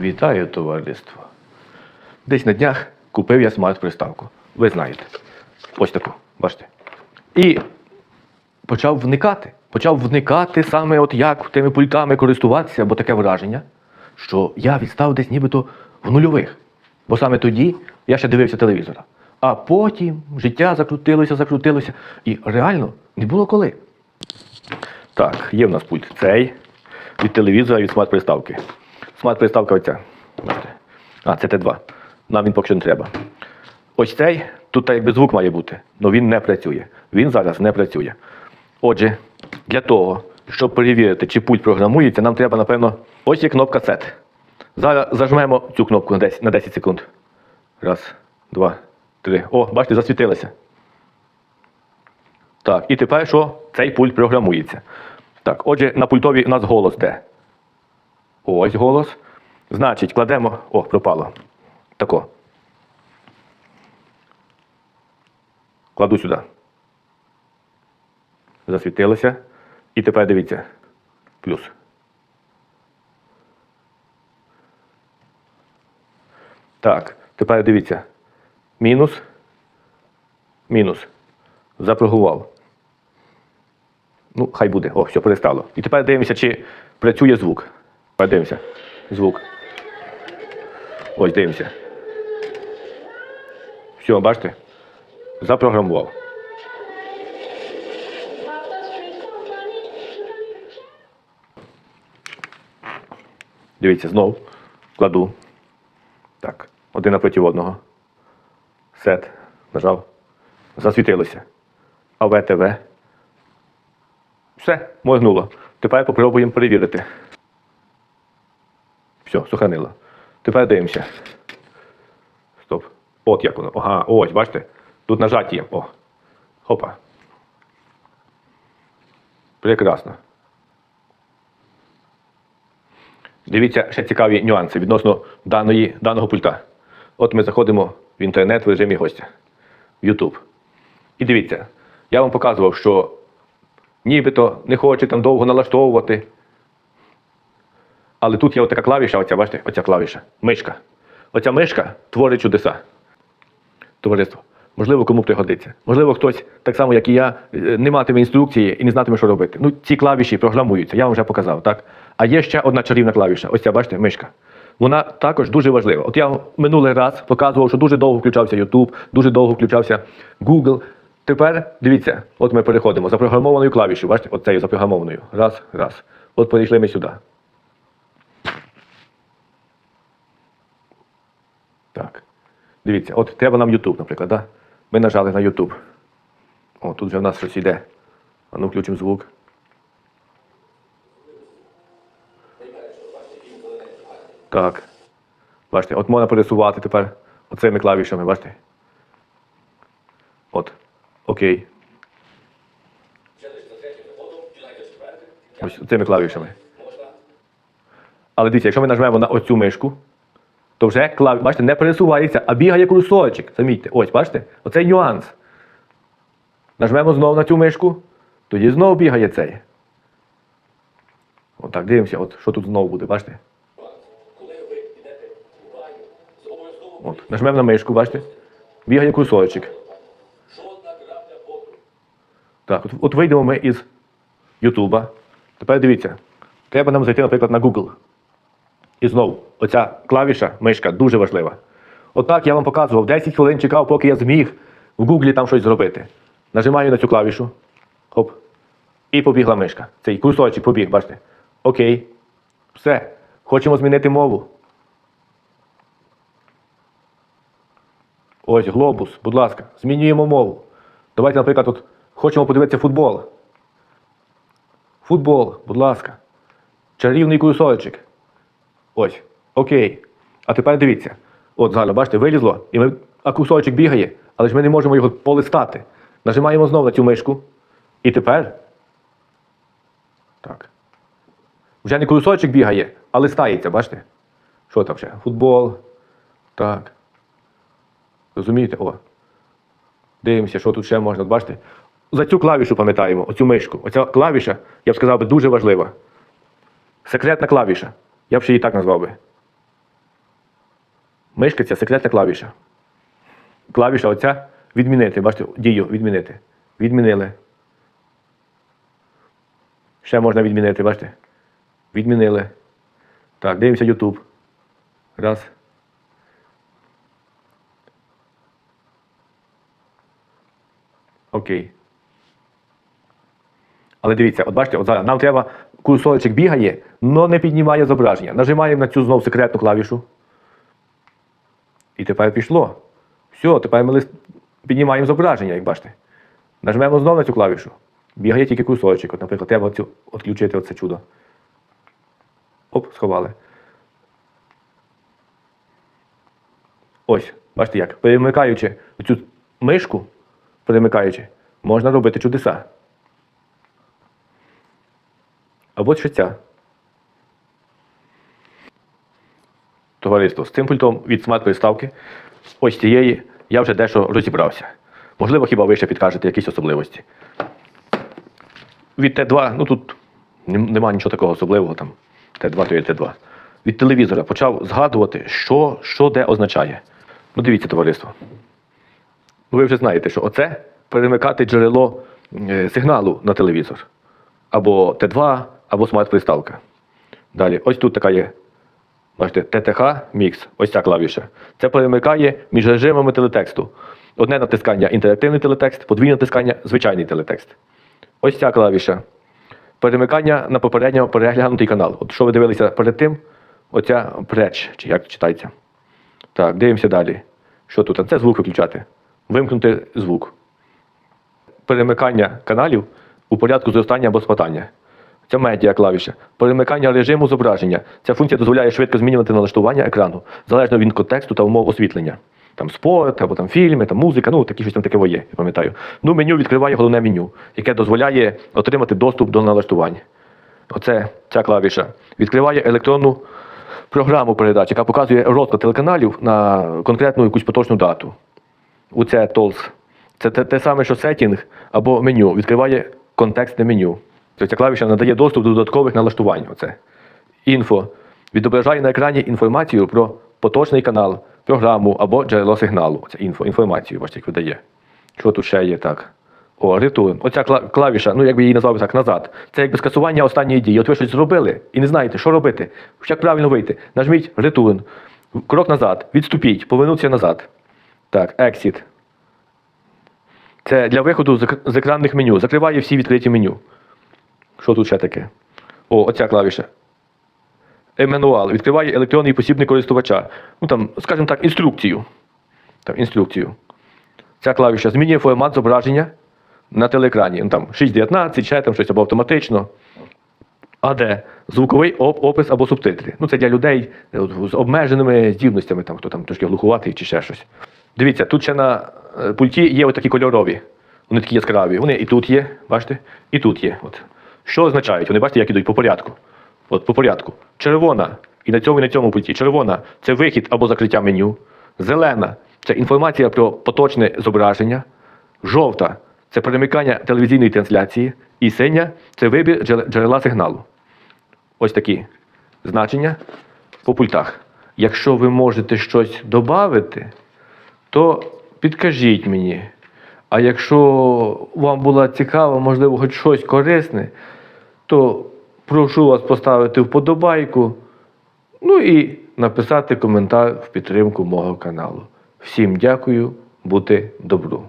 Вітаю, товариство. Десь на днях купив я смарт-приставку. Ви знаєте. Ось таку, бачите. І почав вникати. Почав вникати саме от як тими пультами користуватися, бо таке враження, що я відстав десь нібито в нульових. Бо саме тоді я ще дивився телевізора. А потім життя закрутилося, закрутилося, і реально не було коли. Так, є в нас пульт цей від телевізора, від смарт-приставки. Смарт-приставка оця. А, це Т2. Нам він поки що не треба. Ось цей, тут так якби звук має бути, але він не працює. Він зараз не працює. Отже, для того, щоб перевірити, чи пульт програмується, нам треба, напевно, ось є кнопка SET. Зараз зажмемо цю кнопку на 10, на 10 секунд. Раз, два, три. О, бачите, засвітилося. Так, і тепер що? Цей пульт програмується. Так, отже, на пультові у нас голос де? Ось голос. Значить, кладемо. О, пропало. Тако. Кладу сюди. Засвітилося. І тепер дивіться. Плюс. Так, тепер дивіться. Мінус. Мінус. Запрогував. Ну, хай буде. О, все перестало. І тепер дивимося, чи працює звук. Тепер дивимося. Звук. Ось дивимося. Все, бачите? Запрограмував. Дивіться, знов. Кладу. Так. Один напроти одного. Сет. Нажав. Засвітилося. АВТВ. Все, моргнуло. Тепер попробуємо перевірити. Все, сохранило. Тепер дивимося. Стоп. От як воно. Ага, ось, бачите? Тут нажаті є. О. Хопа. Прекрасно. Дивіться ще цікаві нюанси відносно даної, даного пульта. От ми заходимо в інтернет в режимі гостя. В YouTube. І дивіться, я вам показував, що нібито не хоче там довго налаштовувати. Але тут є отака клавіша, оця, бачите, оця клавіша, мишка. Оця мишка творить чудеса. Товариство. Можливо, кому пригодиться. Можливо, хтось, так само, як і я, е, не матиме інструкції і не знатиме, що робити. Ну, ці клавіші програмуються, я вам вже показав, так? А є ще одна чарівна клавіша. Ось ця, бачите, мишка. Вона також дуже важлива. От я минулий раз показував, що дуже довго включався YouTube, дуже довго включався Google. Тепер дивіться, от ми переходимо запрограмованою клавішою. Бачите, от цією запрограмованою. Раз, раз. От перейшли ми сюди. Так. Дивіться, от треба нам YouTube, наприклад. Да? Ми нажали на YouTube. О, тут вже в нас щось йде. А ну включимо звук. Так. Бачите, от можна пересувати тепер оцими клавішами, бачите? От. Окей. Ось цими клавішами. Але дивіться, якщо ми нажмемо на оцю мишку, то вже клаві, бачите, не пересувається, а бігає курсорчик. Замітьте. Ось, бачите? Оцей нюанс. Нажмемо знову на цю мишку, тоді знову бігає цей. Отак, дивимося, от що тут знову буде, бачите? От, нажмемо на мишку, бачите? Бігає курсорчик. Так, от, от вийдемо ми із Ютуба. Тепер дивіться. Треба нам зайти, наприклад, на Google. І знову, оця клавіша, мишка дуже важлива. Отак я вам показував, 10 хвилин чекав, поки я зміг в Гуглі там щось зробити. Нажимаю на цю клавішу. Хоп. І побігла мишка. Цей курсорчик побіг, бачите. Окей. Все. Хочемо змінити мову. Ось глобус, будь ласка, змінюємо мову. Давайте, наприклад, от хочемо подивитися футбол. Футбол, будь ласка. Чарівний курсорчик. Ось. Окей. А тепер дивіться. От зараз, бачите, вилізло, і ми, а кусочок бігає, але ж ми не можемо його полистати. Нажимаємо знову на цю мишку. І тепер. Так. Вже не кусочок бігає, а листається, бачите? Що там ще? Футбол. Так. Розумієте? О. Дивимося, що тут ще можна. Бачите? За цю клавішу пам'ятаємо, оцю мишку. Оця клавіша, я б сказав дуже важлива. Секретна клавіша. Я б ще її так назвав би. Мишка це секретна клавіша. Клавіша оця відмінити. Бачите, дію відмінити. Відмінили. Ще можна відмінити, бачите? Відмінили. Так, дивимося YouTube. Раз. Окей. Але дивіться, от бачите, от зараз нам треба курсорчик бігає, але не піднімає зображення. Нажимаємо на цю знову секретну клавішу. І тепер пішло. Все, тепер ми піднімаємо зображення, як бачите. Нажмемо знову на цю клавішу. Бігає тільки курсорчик. От, наприклад, треба цю, відключити оце чудо. Оп, сховали. Ось, бачите як. Перемикаючи цю мишку, перемикаючи, можна робити чудеса. Або ця. Товариство, з цим пультом від смарт-приставки, ось цієї, я вже дещо розібрався. Можливо, хіба ви ще підкажете якісь особливості. Від Т2, ну тут нема нічого такого особливого, там Т2 то є Т2. Від телевізора почав згадувати, що, що де означає. Ну, дивіться, товариство. Ви вже знаєте, що оце перемикати джерело е, сигналу на телевізор. Або Т2, або смарт-приставка. Далі, ось тут така є. Бачите, ТТХ мікс, ось ця клавіша. Це перемикає між режимами телетексту. Одне натискання інтерактивний телетекст, подвійне натискання звичайний телетекст. Ось ця клавіша. Перемикання на попередньо переглянутий канал. От що ви дивилися перед тим, оця преч, чи як читається. Так, дивимося далі. Що тут? Це звук виключати. Вимкнути звук. Перемикання каналів у порядку зростання або спадання. Це медіа клавіша. Перемикання режиму зображення. Ця функція дозволяє швидко змінювати налаштування екрану, залежно від контексту та умов освітлення. Там спорт, або там фільми, там музика, ну такі щось там таке є, я пам'ятаю. Ну, меню відкриває головне меню, яке дозволяє отримати доступ до налаштувань. Оце ця клавіша. Відкриває електронну програму передач, яка показує розклад телеканалів на конкретну якусь поточну дату. Оце TOLS. Це те, те саме, що сетінг або меню. Відкриває контекстне меню. Тобто ця клавіша надає доступ до додаткових налаштувань. Оце. Інфо. Відображає на екрані інформацію про поточний канал, програму або джерело сигналу. Це інфо, інформацію, бачите, як видає. Що тут ще є так? О, return. Оця клавіша, ну як би її назвав так, назад. Це якби скасування останньої дії. От ви щось зробили і не знаєте, що робити. Як правильно вийти? Нажміть return. Крок назад. Відступіть, повернутися назад. Так, exit. Це для виходу з екранних меню. Закриває всі відкриті меню. Що тут ще таке? О, оця клавіша. Емануал. Відкриває електронний посібник користувача. Ну там, скажімо так, інструкцію. Там, інструкцію. Ця клавіша змінює формат зображення на телеекрані. Ну, там 6.19, ще там щось або автоматично. АД звуковий оп- опис або субтитри. Ну, це для людей е, з обмеженими здібностями, там, хто там трошки глухуватий чи ще щось. Дивіться, тут ще на е, пульті є отакі кольорові. Вони такі яскраві. Вони і тут є, бачите, і тут є. От. Що означають? Вони бачите, як ідуть по порядку. От по порядку. Червона, і на цьому, і на цьому пульті. Червона це вихід або закриття меню. Зелена це інформація про поточне зображення. Жовта це перемикання телевізійної трансляції. І синя це вибір джерела сигналу. Ось такі значення по пультах. Якщо ви можете щось додати, то підкажіть мені. А якщо вам було цікаво, можливо, хоч щось корисне, то прошу вас поставити вподобайку, ну і написати коментар в підтримку мого каналу. Всім дякую, бути добру.